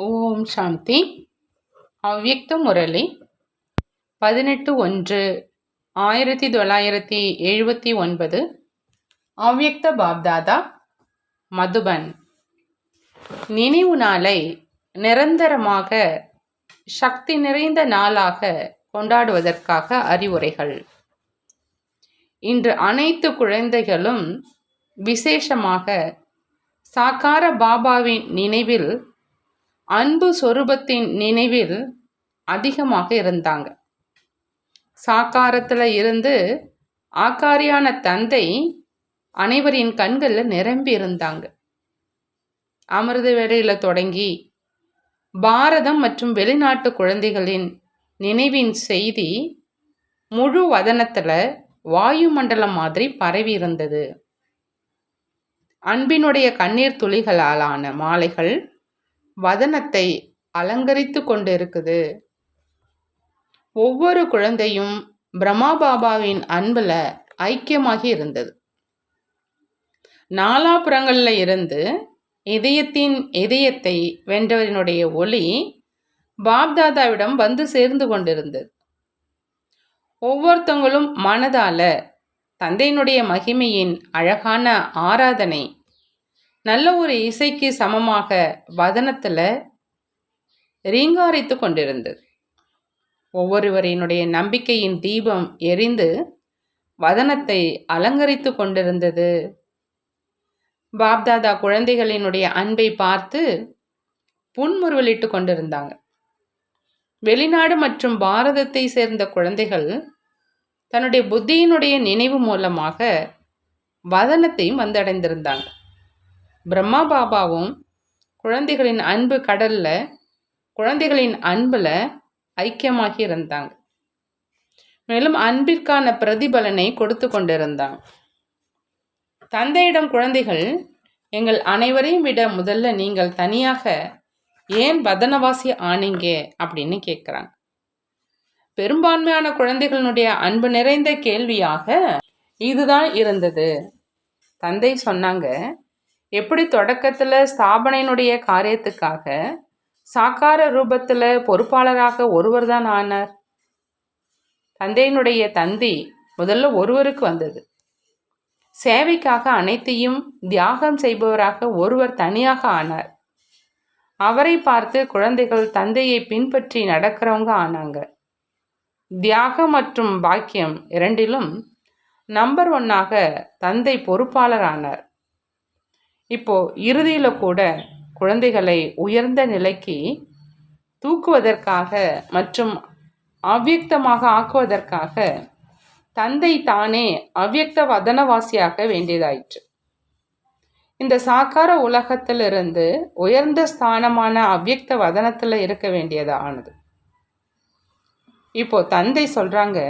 ஓம் சாந்தி. அவ்யக்த முரளி. பதினெட்டு ஒன்று ஆயிரத்தி தொள்ளாயிரத்தி எழுபத்தி ஒன்பது. அவ்யக்த பாப்தாதா மதுபன். நினைவு நாளை நிரந்தரமாக சக்தி நிறைந்த நாளாக கொண்டாடுவதற்காக அறிவுரைகள். இன்று அனைத்து குழந்தைகளும் விசேஷமாக சாக்கார பாபாவின் நினைவில் அன்பு சொரூபத்தின் நினைவில் அதிகமாக இருந்தாங்க. சாக்காரத்தில் இருந்து ஆக்காரியான தந்தை அனைவரின் கண்களில் நிரம்பி இருந்தாங்க. அமிர்த வேளையில் தொடங்கி பாரதம் மற்றும் வெளிநாட்டு குழந்தைகளின் நினைவின் செய்தி முழு வதனத்தில் வாயுமண்டலம் மாதிரி பரவி இருந்தது. அன்பினுடைய கண்ணீர் துளிகளாலான மாலைகள் வதனத்தை அலங்கரித்து கொண்டு இருக்குது ஒவ்வொரு குழந்தையும் பிரம்மா பாபாவின் அன்பில் ஐக்கியமாகி இருந்தது. நாலாபுறங்களில் இருந்து இதயத்தின் இதயத்தை வென்றவரினுடைய ஒளி பாப்தாதாவிடம் வந்து சேர்ந்து கொண்டிருந்தது. ஒவ்வொருத்தவங்களும் மனதால தந்தையினுடைய மகிமையின் அழகான ஆராதனை நல்ல ஒரு இசைக்கு சமமாக வதனத்தில் ரீங்காரித்து கொண்டிருந்தது. ஒவ்வொருவரினுடைய நம்பிக்கையின் தீபம் எரிந்து வதனத்தை அலங்கரித்து கொண்டிருந்தது. பாப்தாதா குழந்தைகளினுடைய அன்பை பார்த்து புன்முறுவலிட்டு கொண்டிருந்தாங்க. வெளிநாடு மற்றும் பாரதத்தை சேர்ந்த குழந்தைகள் தன்னுடைய புத்தியினுடைய நினைவு மூலமாக வதனத்தையும் வந்தடைந்திருந்தாங்க. பிரம்மா பாபாவும் குழந்தைகளின் அன்பு கடலில் குழந்தைகளின் அன்பில் ஐக்கியமாகி இருந்தாங்க. மேலும் அன்பிற்கான பிரதிபலனை கொடுத்து கொண்டிருந்தாங்க. தந்தையிடம் குழந்தைகள் எங்கள் அனைவரையும் விட முதல்ல நீங்கள் தனியாக ஏன் பதனவாசி ஆனீங்க? அப்படின்னு கேட்குறாங்க பெரும்பான்மையான குழந்தைகளினுடைய அன்பு நிறைந்த கேள்வியாக இதுதான் இருந்தது. தந்தை சொன்னாங்க எப்படி தொடக்கத்தில் ஸ்தாபனையினுடைய காரியத்துக்காக சாக்கார ரூபத்தில் பொறுப்பாளராக ஒருவர் தான் ஆனார்? தந்தையினுடைய தந்தி முதல்ல ஒருவருக்கு வந்தது. சேவைக்காக அனைத்தையும் தியாகம் செய்பவராக ஒருவர் தனியாக ஆனார். அவரை பார்த்து குழந்தைகள் தந்தையை பின்பற்றி நடக்கிறவங்க ஆனாங்க. தியாகம் மற்றும் பாக்கியம் இரண்டிலும் நம்பர் ஒன்னாக தந்தை பொறுப்பாளர் ஆனார். இப்போது இறுதியில் கூட குழந்தைகளை உயர்ந்த நிலைக்கு தூக்குவதற்காக மற்றும் அவ்வியக்தமாக ஆக்குவதற்காக தந்தை தானே அவ்வியக்த வதனவாசியாக வேண்டியதாயிற்று. இந்த சாக்கார உலகத்திலிருந்து உயர்ந்த ஸ்தானமான அவ்வியக்த வதனத்தில் இருக்க வேண்டியதானது இப்போ தந்தை சொல்கிறாங்க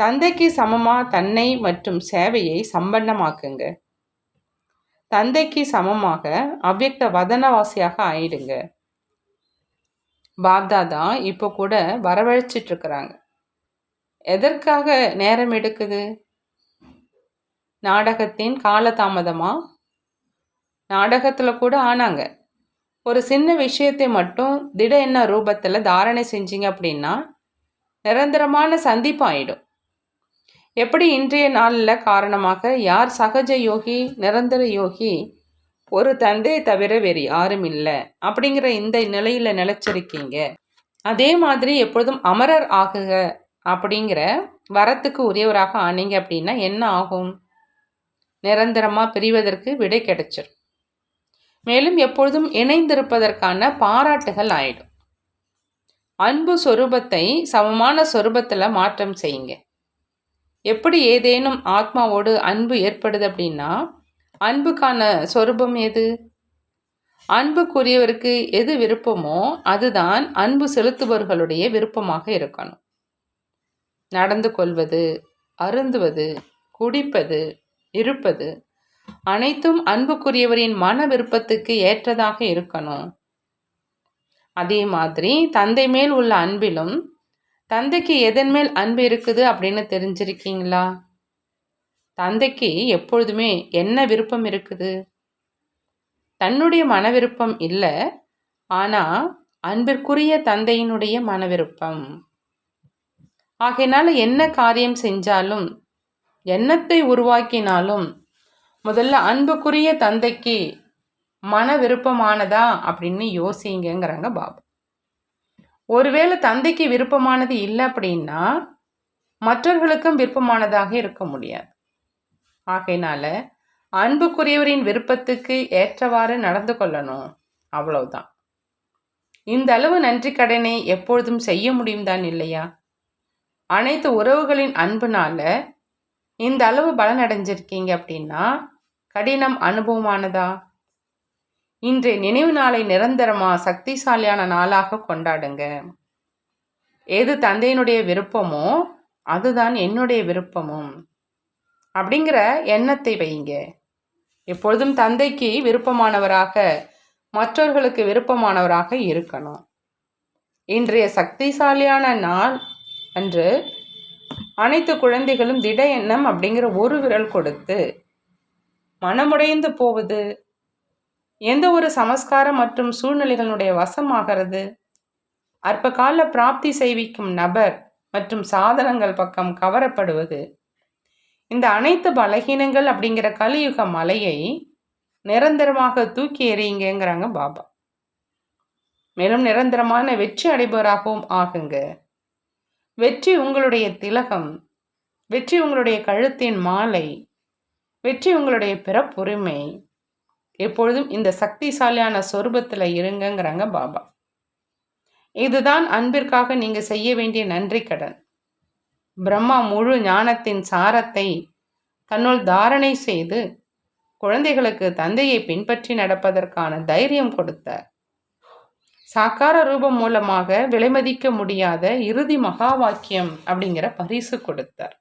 தந்தைக்கு சமமாக தன்னை மற்றும் சேவையை சம்பன்னமாக்குங்க. தந்தைக்கு சமமாக அவ்வக்த வதனவாசியாக ஆயிடுங்க. பாப்தாதா இப்போ கூட வரவழைச்சிட்டு இருக்கிறாங்க எதற்காக நேரம் எடுக்குது? நாடகத்தின் காலதாமதமா? நாடகத்தில் கூட ஆனாங்க. ஒரு சின்ன விஷயத்தை மட்டும் திட என்ன ரூபத்தில் தாரணை செஞ்சீங்க அப்படின்னா நிரந்தரமான சந்திப்பு ஆயிடும். எப்படி இன்றைய நாளில் காரணமாக யார் சகஜ யோகி நிரந்தர யோகி? ஒரு தந்தை தவிர வேறு யாரும் இல்லை. அப்படிங்கிற இந்த நிலையில் நிலச்சிருக்கீங்க. அதே மாதிரி எப்பொழுதும் அமரர் ஆகுக அப்படிங்கிற வரத்துக்கு உரியவராக ஆனீங்க அப்படின்னா என்ன ஆகும்? நிரந்தரமாக பிரிவதற்கு விடை கிடைச்சிடும் மேலும் எப்பொழுதும் இணைந்திருப்பதற்கான பாராட்டுகள் ஆயிடும். அன்பு சொரூபத்தை சமமான சொரூபத்தில் மாற்றம் செய்யுங்க. எப்படி ஏதேனும் ஆத்மாவோடு அன்பு ஏற்படுது அப்படின்னா அன்புக்கான சொரூபம் எது? அன்புக்குரியவருக்கு எது விருப்பமோ அதுதான் அன்பு செலுத்துபவர்களுடைய விருப்பமாக இருக்கணும். நடந்து கொள்வது அருந்துவது குடிப்பது இருப்பது அனைத்தும் அன்புக்குரியவரின் மன விருப்பத்துக்கு ஏற்றதாக இருக்கணும். அதே மாதிரி தந்தை மேல் உள்ள அன்பிலும் தந்தைக்கு எதன் மேல் அன்பு இருக்குது அப்படின்னு தெரிஞ்சிருக்கீங்களா? தந்தைக்கு எப்பொழுதுமே என்ன விருப்பம் இருக்குது? தன்னுடைய மன விருப்பம் இல்லை ஆனால் அன்பிற்குரிய தந்தையினுடைய மன விருப்பம் ஆகையினால என்ன காரியம் செஞ்சாலும் எண்ணத்தை உருவாக்கினாலும் முதல்ல அன்புக்குரிய தந்தைக்கு மன விருப்பமானதா அப்படின்னு யோசிங்கிறாங்க பாபு. ஒருவேளை தந்தைக்கு விருப்பமானது இல்லை அப்படின்னா மற்றவர்களுக்கும் விருப்பமானதாக இருக்க முடியாது. ஆகையினால அன்புக்குரியவரின் விருப்பத்துக்கு ஏற்றவாறு நடந்து கொள்ளணும். அவ்வளவுதான். இந்த அளவு நன்றி கடனை எப்பொழுதும் செய்ய முடியும் தான் இல்லையா? அனைத்து உறவுகளின் அன்புனால இந்த அளவு பலனடைஞ்சிருக்கீங்க அப்படின்னா கடினம் அனுபவமானதா? இன்றைய நினைவு நாளை நிரந்தரமாக சக்திசாலியான நாளாக கொண்டாடுங்க. எது தந்தையினுடைய விருப்பமோ அதுதான் என்னுடைய விருப்பமும். அப்படிங்கிற எண்ணத்தை வைங்க எப்பொழுதும் தந்தைக்கு விருப்பமானவராக மற்றவர்களுக்கு விருப்பமானவராக இருக்கணும். இன்றைய சக்திசாலியான நாள் அன்று அனைத்து குழந்தைகளும் திட எண்ணம் அப்படிங்கிற ஒரு விரல் கொடுத்து மனமுடைந்து போவது எந்த ஒரு சமஸ்காரம் மற்றும் சூழ்நிலைகளுடைய வசமாகிறது? அற்ப கால பிராப்தி செய்விக்கும் நபர் மற்றும் சாதனங்கள் பக்கம் கவரப்படுவது. இந்த அனைத்து பலகீனங்கள் அப்படிங்கிற கலியுக மலையை நிரந்தரமாக தூக்கி எறியுங்கிறாங்க பாபா. மேலும் நிரந்தரமான வெற்றி அடைபவராகவும் ஆகுங்க. வெற்றி உங்களுடைய திலகம் வெற்றி உங்களுடைய கழுத்தின் மாலை வெற்றி உங்களுடைய பிறப்புரிமை எப்பொழுதும் இந்த சக்திசாலியான சொரூபத்தில் இருங்கங்கிறாங்க பாபா. இதுதான் அன்பிற்காக நீங்கள் செய்ய வேண்டிய நன்றி கடன். பிரம்மா முழு ஞானத்தின் சாரத்தை தன்னுள் தாரணை செய்து குழந்தைகளுக்கு தந்தையை பின்பற்றி நடப்பதற்கான தைரியம் கொடுத்தார். சாக்கார ரூபம் மூலமாக விலைமதிக்க முடியாத இறுதி மகா வாக்கியம் அப்படிங்கிற பரிசு கொடுத்தார்.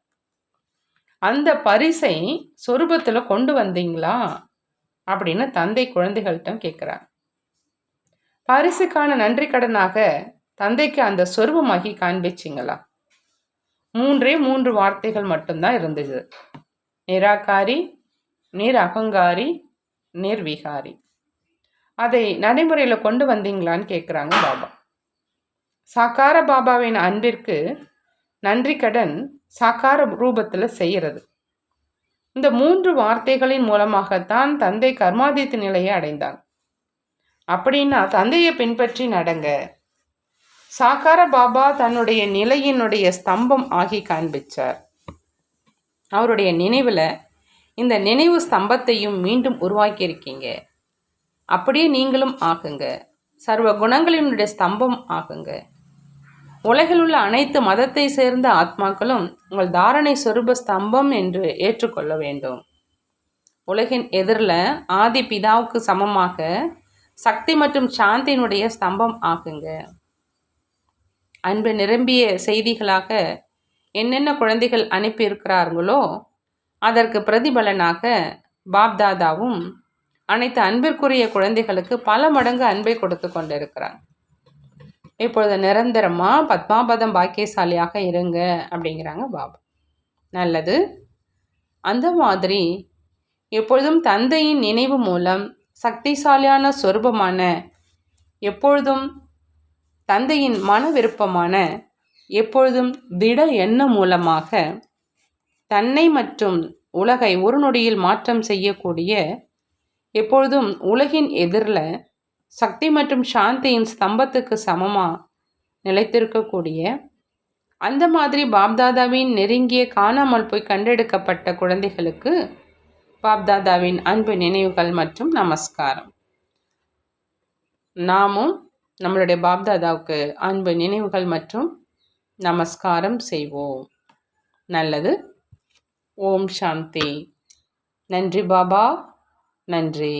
அந்த பரிசை சொரூபத்தில் கொண்டு வந்தீங்களா? அப்படின்னு தந்தை குழந்தைகள்கிட்ட கேட்குறாங்க. பரிசுக்கான நன்றி கடனாக தந்தைக்கு அந்த சொருபமாகி காண்பிச்சிங்களா? மூன்றே மூன்று வார்த்தைகள் மட்டும்தான் இருந்தது. நிராகாரி நீர் அகங்காரி நிர்விகாரி. அதை நடைமுறையில் கொண்டு வந்தீங்களான்னு கேட்குறாங்க பாபா. சாக்கார பாபாவின் அன்பிற்கு நன்றி கடன் சாக்கார ரூபத்தில் செய்கிறது இந்த மூன்று வார்த்தைகளின் மூலமாகத்தான் தந்தை கர்மாதித்த நிலையை அடைந்தான் அப்படின்னா தந்தையை பின்பற்றி நடங்க. சாக்கார பாபா தன்னுடைய நிலையினுடைய ஸ்தம்பம் ஆகி காண்பிச்சார். அவருடைய நினைவில் இந்த நினைவு ஸ்தம்பத்தையும் மீண்டும் உருவாக்கியிருக்கீங்க. அப்படியே நீங்களும் ஆகுங்க. சர்வ குணங்களினுடைய ஸ்தம்பம் ஆகுங்க. உலகில் உள்ள அனைத்து மதத்தை சேர்ந்த ஆத்மாக்களும் உங்கள் தாரணை சொரூப ஸ்தம்பம் என்று ஏற்றுக்கொள்ள வேண்டும். உலகின் எதிரில் ஆதி பிதாவுக்கு சமமாக சக்தி மற்றும் சாந்தியினுடைய ஸ்தம்பம் ஆகுங்க அன்பு நிரம்பிய செய்திகளாக என்னென்ன குழந்தைகள் அனுப்பியிருக்கிறார்களோ அதற்கு பிரதிபலனாக பாப்தாதாவும் அனைத்து அன்பிற்குரிய குழந்தைகளுக்கு பல மடங்கு அன்பை கொடுத்து கொண்டிருக்கிறாங்க. இப்பொழுது நிரந்தரமாக பத்மாபதம் பாக்கியசாலியாக இருங்க அப்படிங்கிறாங்க பாபா. நல்லது. அந்த மாதிரி எப்பொழுதும் தந்தையின் நினைவு மூலம் சக்திசாலியான சொரூபமான எப்பொழுதும் தந்தையின் மன விருப்பமான எப்பொழுதும் திட எண்ணம் மூலமாக தன்னை மற்றும் உலகை ஒரு நொடியில் மாற்றம் செய்யக்கூடிய எப்பொழுதும் உலகின் எதிரில் சக்தி மற்றும் சாந்தியின் ஸ்தம்பத்துக்கு சமமாக நிலைத்திருக்கக்கூடிய அந்த மாதிரி பாப்தாதாவின் நெருங்கிய காணாமல் போய் கண்டெடுக்கப்பட்ட குழந்தைகளுக்கு பாப்தாதாவின் அன்பு நினைவுகள் மற்றும் நமஸ்காரம். நாமும் நம்மளுடைய பாப்தாதாவுக்கு அன்பு நினைவுகள் மற்றும் நமஸ்காரம் செய்வோம். நல்லது. ஓம் சாந்தி. நன்றி பாபா. நன்றி.